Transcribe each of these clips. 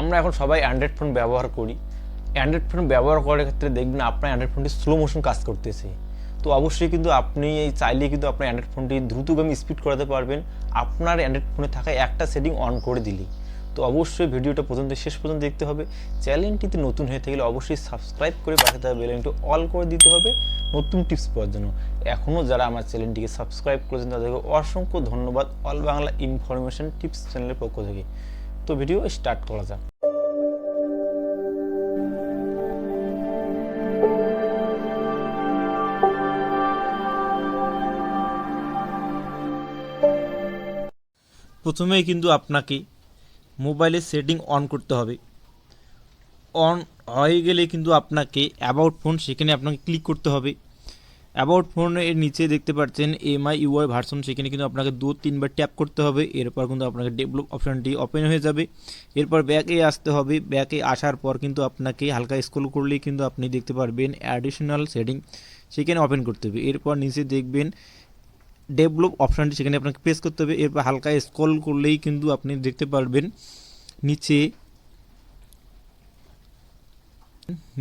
আমরা এখন সবাই অ্যান্ড্রয়েড ফোন ব্যবহার করি। অ্যান্ড্রয়েড ফোন ব্যবহার করার ক্ষেত্রে দেখবেন আপনার অ্যান্ড্রয়েড ফোনটি স্লো মোশন কাজ করতেছে। তো অবশ্যই কিন্তু আপনি এই চাইলে কিন্তু আপনার অ্যান্ড্রয়েড ফোনটি দ্রুতগামী স্পিড করাতে পারবেন। আপনার অ্যান্ড্রয়েড ফোনে থাকা একটা সেটিং অন করে দিলি তো অবশ্যই ভিডিওটা থেকে শেষ পর্যন্ত দেখতে হবে। চ্যানেলটিতে নতুন হয়ে থাকলে অবশ্যই সাবস্ক্রাইব করে পাশে থাকা বেলাইনটি অল করে দিতে হবে। নতুন টিপস পাওয়ার জন্য। এখনও যারা আমার চ্যানেলটিকে সাবস্ক্রাইব করেছেন, তাদেরকে অসংখ্য ধন্যবাদ। অল বাংলা ইনফরমেশন টিপস চ্যানেলের পক্ষ থেকে। তো ভিডিও স্টার্ট করা যাক। প্রথমেই কিন্তু আপনাকে মোবাইলের সেটিং অন করতে হবে। অন হয়ে গেলে কিন্তু আপনাকে অ্যাবাউট ফোন সেখানে আপনাকে ক্লিক করতে হবে। অ্যাবাউট ফোনের নিচে দেখতে পাচ্ছেন এমআই ইউআই ভার্সন সেখানে কিন্তু আপনাকে দু, তিনবার ট্যাপ করতে হবে। এরপর কিন্তু আপনাকে ডেভেলপ অপশানটি ওপেন হয়ে যাবে। এরপর ব্যাকে আসতে হবে। ব্যাকে আসার পর কিন্তু আপনাকে হালকা স্ক্রল করলেই কিন্তু আপনি দেখতে পারবেন অ্যাডিশনাল সেটিং সেখানে ওপেন করতে হবে। এরপর নিচে দেখবেন ডেভেলপ অপশানটি সেখানে আপনাকে প্রেস করতে হবে। এরপর হালকা স্ক্রল করলেই কিন্তু আপনি দেখতে পারবেন। নিচে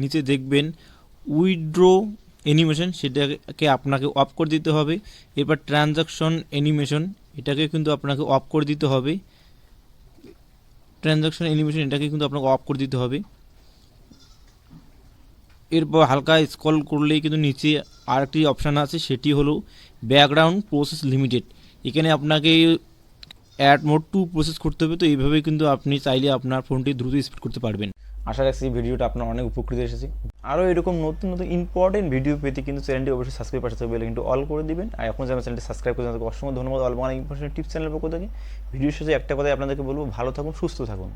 নিচে দেখবেন উইড্রো অ্যানিমেশন সেটাকে আপনাকে অফ করে দিতে হবে। এরপর ট্রানজাকশন অ্যানিমেশন এটাকে কিন্তু আপনাকে অফ করে দিতে হবে। ট্রানজাকশন অ্যানিমেশন এটাকে কিন্তু আপনাকে অফ করে দিতে হবে। এরপর হালকা স্ক্রল করলেই কিন্তু নিচে আরেকটি অপশান আছে, সেটি হলো ব্যাকগ্রাউন্ড প্রসেস লিমিটেড। এখানে আপনাকে অ্যাড মোড টু প্রসেস করতে হবে, তো এইভাবে কিন্তু আপনি চাইলে আপনার ফোনটি দ্রুত স্পিড করতে পারবেন। আশা রাখছি ভিডিওটা আপনার অনেক উপকৃত এসেছে। আরও এরকম নতুন নতুন ইম্পর্টেন্ট ভিডিও পেতে কিন্তু চ্যানেলটি অবশ্যই সাবস্ক্রাইব পাশে থাকবে কিন্তু অল করে দিবেন। আর এখন যে আমার চ্যানেলটি সাবস্ক্রাইব করে তাদেরকে অসংখ্য ধন্যবাদ। অল বাংলা ইনফরমেশন টিপস চ্যানেলের পক্ষ থেকে। ভিডিও শেষে একটা কথাই আপনাদেরকে বলব, ভালো থাকুন, সুস্থ থাকুন।